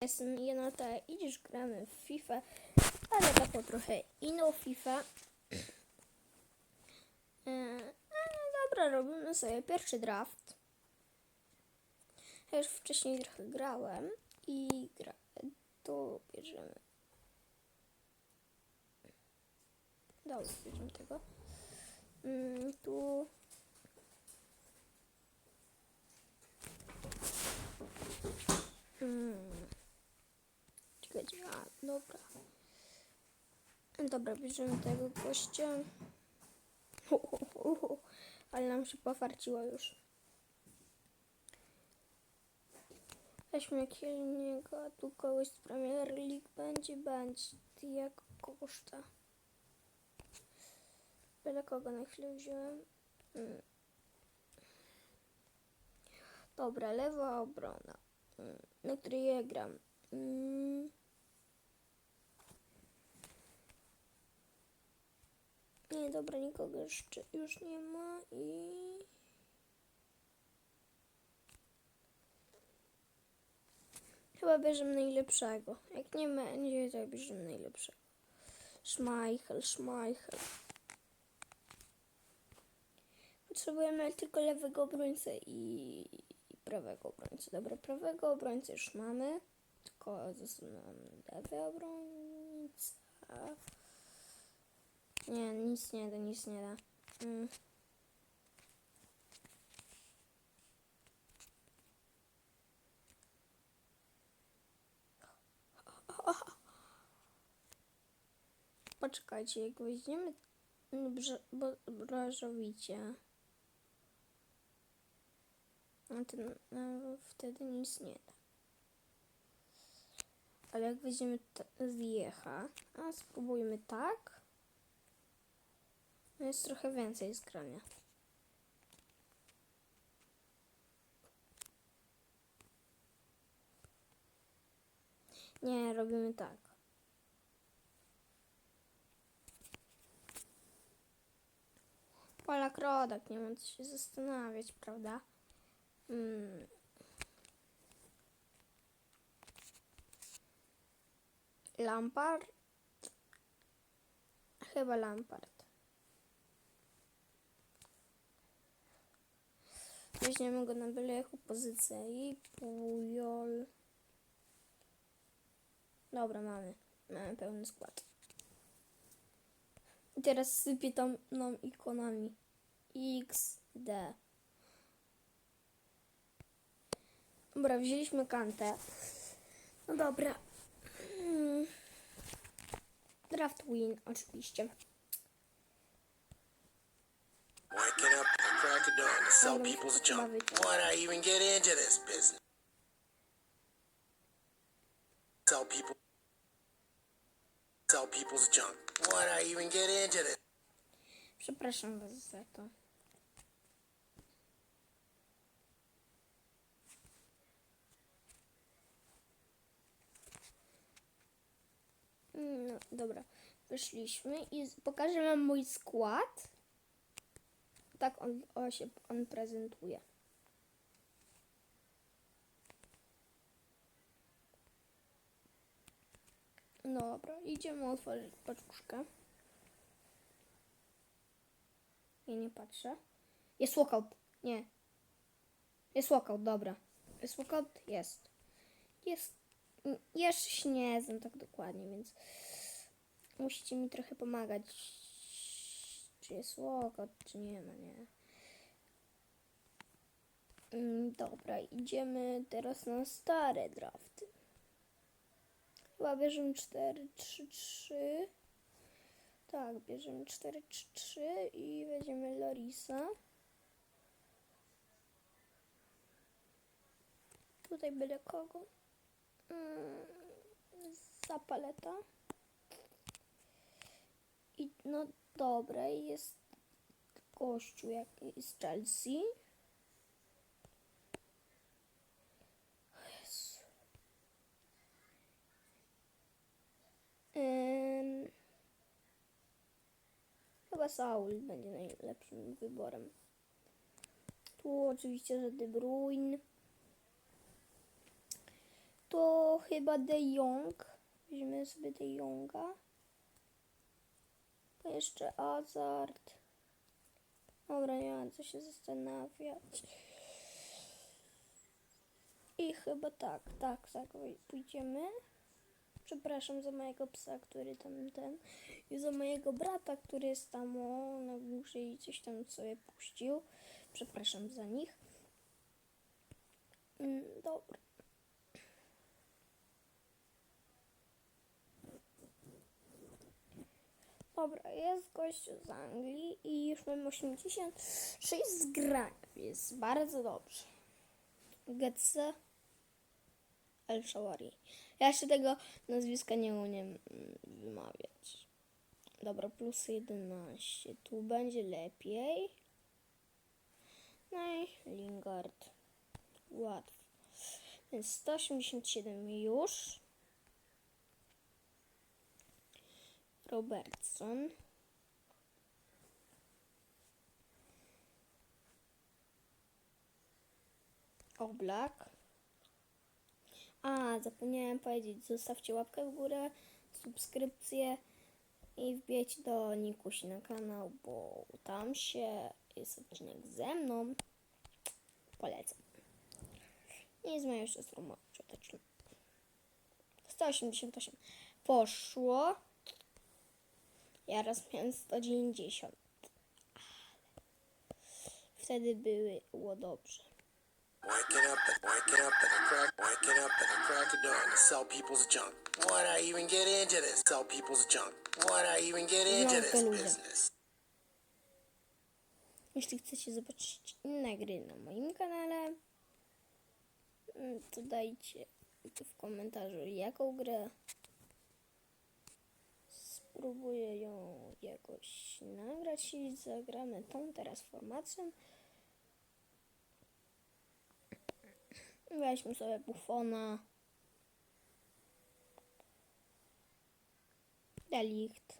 Jestem Jenota, idziesz gramy w FIFA, ale taką trochę inną FIFA. E, dobra, robimy sobie pierwszy draft. Ja już wcześniej trochę grałem i gra, tu bierzemy. Dobra, bierzemy tego. Mm, tu Mm. A, dobra. Dobra, bierzemy tego gościa. Ale nam się pofarciło już. Weźmy jakiegoś, a tu kogoś z Premier League będzie, będzie. Jak koszta. Byle kogo na chwilę wziąłem. Mm. Dobra, lewa obrona, mm, na której ja gram. Mm. Nie, dobra, nikogo jeszcze już nie ma i... Chyba bierzemy najlepszego. Jak nie będzie, to bierzemy najlepszego. Szmajchel, szmajchel. Potrzebujemy tylko lewego obrońcę i, prawego obrońcę. Dobra, prawego obrońcę już mamy. Tylko został nam lewy obrońca. Nie, nic nie da, nic nie da. Mm. Poczekajcie, jak weźmiemy brożowicie. No, ten, no, wtedy nic nie da. Ale jak weźmiemy wiecha, a spróbujmy tak. No jest trochę więcej zgrania. Nie, robimy tak. Polak rodak, nie ma co się zastanawiać, prawda? Mm. Lampard? Chyba Lampard. Weźmiemy go na byle jaką pozycję i Pujol. Dobra, mamy. Mamy pełny skład. I teraz sypie tam nam ikonami. XD. Dobra, wzięliśmy kantę. No dobra. Mm. Draft win, oczywiście. Waking up at the crack of dawn to sell people's junk. Why'd I even get into this business? Sell people. Sell people's junk. Why'd I even get into this? Przepraszam was za to. No, dobra, wyszliśmy i pokażę wam mój skład. Tak on, o, się on prezentuje. Dobra, idziemy otworzyć paczuszkę. Ja nie patrzę. Jest walkout. Nie. Jest walkout, dobra. Jest walkout? Jest. Jest. Jeszcze się nie znam tak dokładnie, więc musicie mi trochę pomagać. Czy jest walkout, czy nie ma, nie. Mm, Dobra, idziemy teraz na stare drafty. Chyba bierzemy 4, 3, 3. Tak, bierzemy 4 3 3 i weźmiemy Lorisa. Tutaj byle kogo. Mm, Zapaleta. I no dobra, jest gościu jak z Chelsea. Chyba Saul będzie najlepszym wyborem. Tu oczywiście, że De Bruyne. to chyba De Jong. Weźmiemy sobie De Jonga. Jeszcze Hazard. Dobra, nie ma co się zastanawiać. I chyba tak, tak, tak, pójdziemy. Przepraszam za mojego psa, który tam ten. I za mojego brata, który jest tam o, na górze i coś tam sobie puścił. Przepraszam za nich. Mm, dobra. Dobra, jest gościu z Anglii i już mam 86 zgrań, jest bardzo dobrze. Getze El Shawari. Ja jeszcze tego nazwiska nie umiem wymawiać. Dobra, plus 11. Tu będzie lepiej. No i Lingard. Łatwo. Więc 187 już. Robertson. Oblak. A, zapomniałem powiedzieć, zostawcie łapkę w górę, subskrypcję i wbijcie do Nikusi na kanał, bo tam się jest odcinek ze mną. Polecam. I z moją siostrą cioteczną. 188. Poszło. Ja raz miałem 190. Wtedy było dobrze. Waking up waking up at the crack, waking up at the crack of dawn to sell people's junk. Why'd I even get into this? Sell people's junk. Why'd I even get into this business? Jeśli chcecie zobaczyć inne gry na moim kanale, mm, to dajcie w komentarzu jaką grę. Spróbuję ją jakoś nagrać i zagramy tą teraz formacją. Weźmy sobie bufona. Delikt.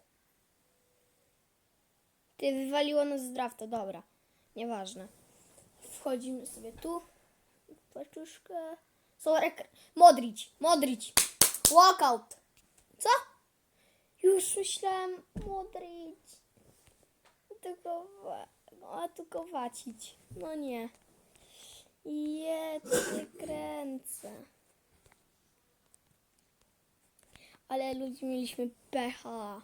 Ty wywaliło nas z draftu, dobra. Nieważne. Wchodzimy sobie tu. Paczuszkę. Sorek. Modrić. Modrić. Walkout. Co? Już myślałem Modrić. Tylko, wa- a tylko wacić. No nie. Jedźcie, kręcę. Ale ludzie mieliśmy pecha.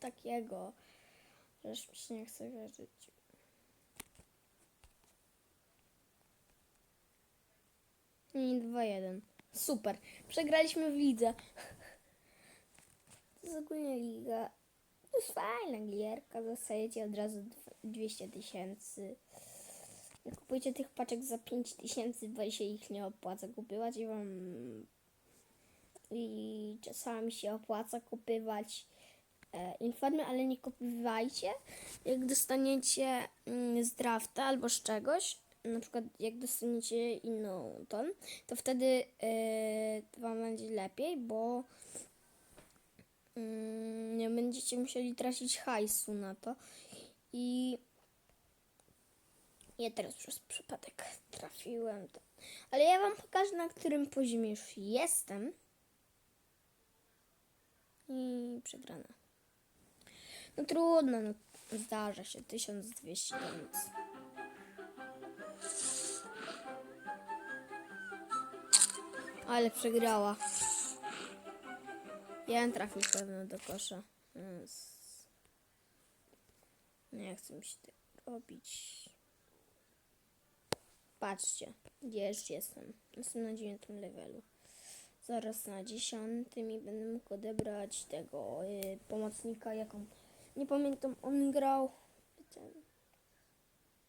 Takiego. że mi się nie chce wierzyć. I 2-1. Super. Przegraliśmy w lidze. To jest ogólnie liga. To jest fajna gierka. Dostajecie od razu dw- 200 tysięcy. Nie kupujcie tych paczek za 5 tysięcy, bo się ich nie opłaca kupywać i wam i czasami się opłaca kupywać e, informy, ale nie kupywajcie. Jak dostaniecie mm, z drafta albo z czegoś, na przykład jak dostaniecie inną ton, to wtedy e, wam będzie lepiej, bo nie będziecie musieli tracić hajsu na to. I ja teraz przez przypadek trafiłem. To. Ale ja wam pokażę, na którym poziomie już jestem. I przegrana. No trudno, no zdarza się. 1200 to nic. Ale przegrała. Ja trafił pewno do kosza. Więc Nie chcę mi się tak robić. Patrzcie, gdzie już jestem. Jestem na dziewiątym levelu. Zaraz na dziesiątym i będę mógł odebrać tego y, pomocnika, jaką. Nie pamiętam, on grał.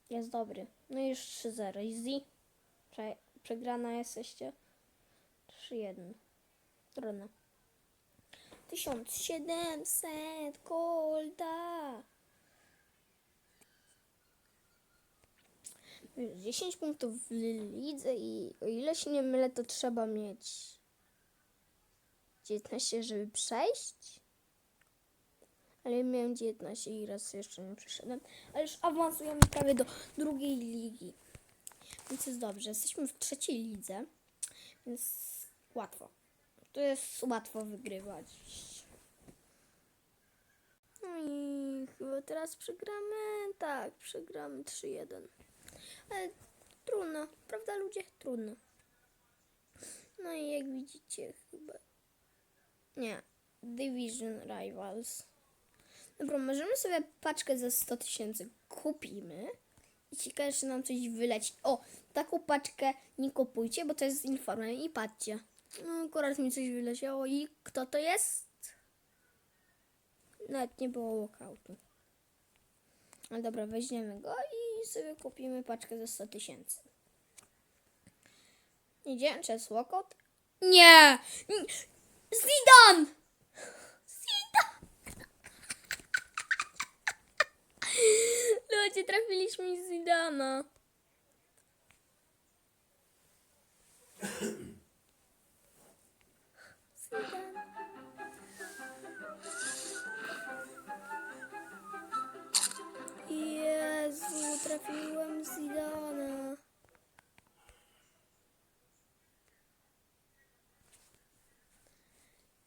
Jest dobry. No i już 3-0. Easy. Prze przegrana jesteście. 3-1. Trudno. 1700 golda. Już 10 punktów w lidze i o ile się nie mylę, to trzeba mieć 19, żeby przejść. Ale ja miałem 19 i raz jeszcze nie przeszedłem. Ale już awansujemy prawie do drugiej ligi. Więc jest dobrze. Jesteśmy w trzeciej lidze. Więc Łatwo. To jest łatwo wygrywać. No i chyba teraz przegramy. Tak, przegramy 3-1. Ale trudno, prawda ludzie? Trudno. No i jak widzicie chyba... Nie. Division Rivals. Dobra, możemy sobie paczkę za 100 tysięcy kupimy. I ciekawe, czy nam coś wyleci. O, taką paczkę nie kupujcie, bo to jest z informem. I patrzcie. No, akurat mi coś wyleciało. I kto to jest? Nawet nie było walkoutu. Ale dobra, weźmiemy go i sobie kupimy paczkę za 100 tysięcy. Idzie? Jest walkout? Nie! Zidane! Zidane! Ludzie, trafiliśmy Zidana. Jezu, trafiłem Zidana.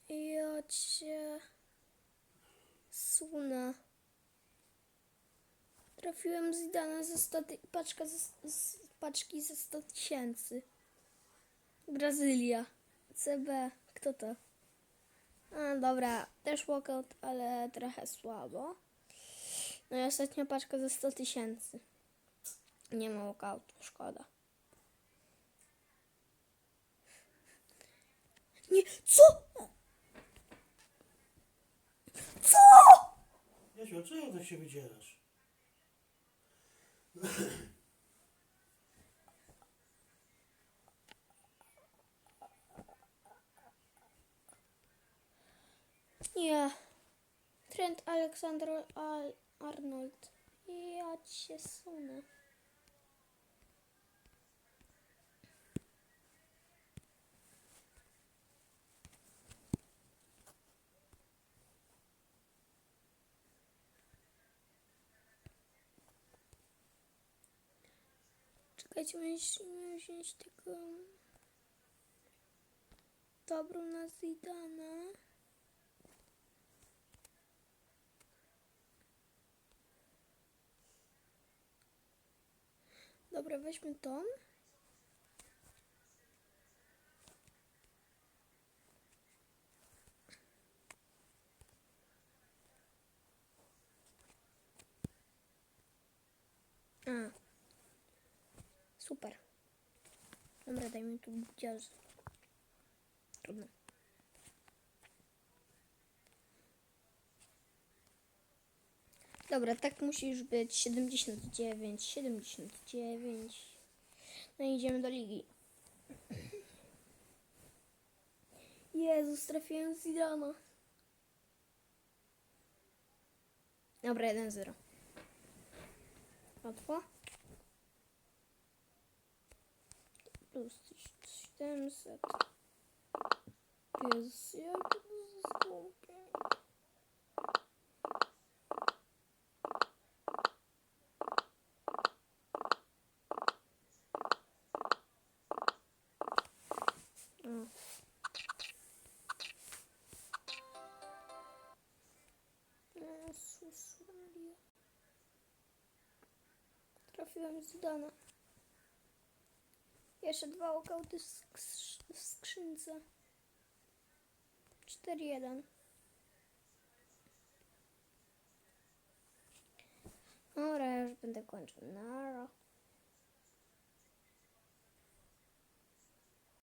Ja cię... Suna. Trafiłem Zidana ze 100 ty... paczka ze... z paczki ze 100 tysięcy. Brazylia. CB. Kto to? A, dobra. Też walkout, ale trochę słabo. No i ostatnia paczka za 100 tysięcy. Nie ma walkoutu, szkoda. Nie, co? Co? Jasiu, a czego tak się wydzierasz? Nie. Trent Aleksander Al Arnold. Ja cię sunę. Czekajcie, musimy wziąć tego dobrą na Zidana. Dobra, weźmy tą. A. Super. Dobra, dajmy tu budziarz. Trudno. Dobra, tak musi już być 79, 79. No i idziemy do ligi. Jezus, trafiłem z Zidana. Dobra, 1-0. Łatwo. Plus 700. Jezus, jak to jest Trafiłem z Dana. Jeszcze dwa okauty w skrz- w skrzynce. 4-1. Dobra, ja już będę kończył. Nara.